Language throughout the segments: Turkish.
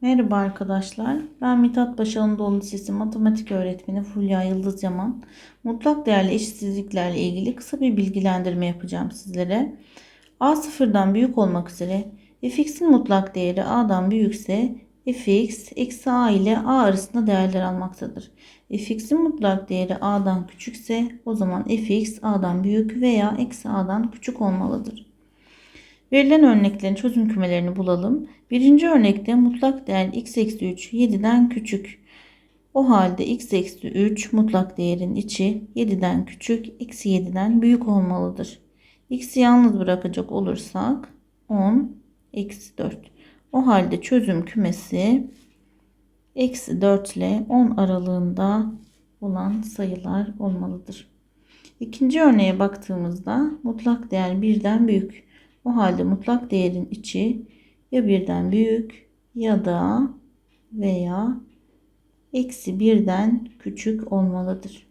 Merhaba arkadaşlar. Ben Mithat Paşa Anadolu Lisesi Matematik Öğretmeni Fulya Yıldız Yaman. Mutlak değerli eşitsizliklerle ilgili kısa bir bilgilendirme yapacağım sizlere. A sıfırdan büyük olmak üzere fx'in mutlak değeri a'dan büyükse fx eksi a ile a arasında değerler almaktadır. fx'in mutlak değeri a'dan küçükse o zaman fx a'dan büyük veya eksi a'dan küçük olmalıdır. Verilen örneklerin çözüm kümelerini bulalım. Birinci örnekte mutlak değer x eksi 3 7'den küçük. O halde x eksi 3 mutlak değerin içi 7'den küçük, eksi 7'den büyük olmalıdır. x'i yalnız bırakacak olursak 10, eksi 4. O halde çözüm kümesi eksi 4 ile 10 aralığında olan sayılar olmalıdır. İkinci örneğe baktığımızda mutlak değer birden büyük. O halde mutlak değerin içi ya birden büyük ya da veya eksi birden küçük olmalıdır.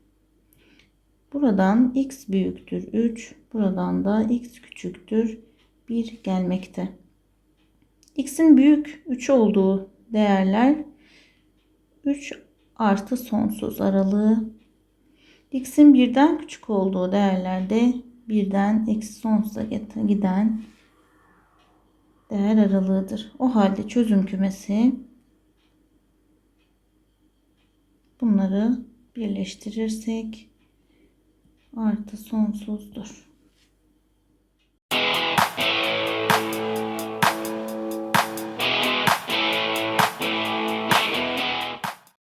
Buradan x büyüktür 3, buradan da x küçüktür 1 gelmekte. x'in büyük 3 olduğu değerler 3 artı sonsuz aralığı. x'in birden küçük olduğu değerlerde birden eksi sonsuza giden değer aralığıdır. O halde çözüm kümesi bunları birleştirirsek artı sonsuzdur.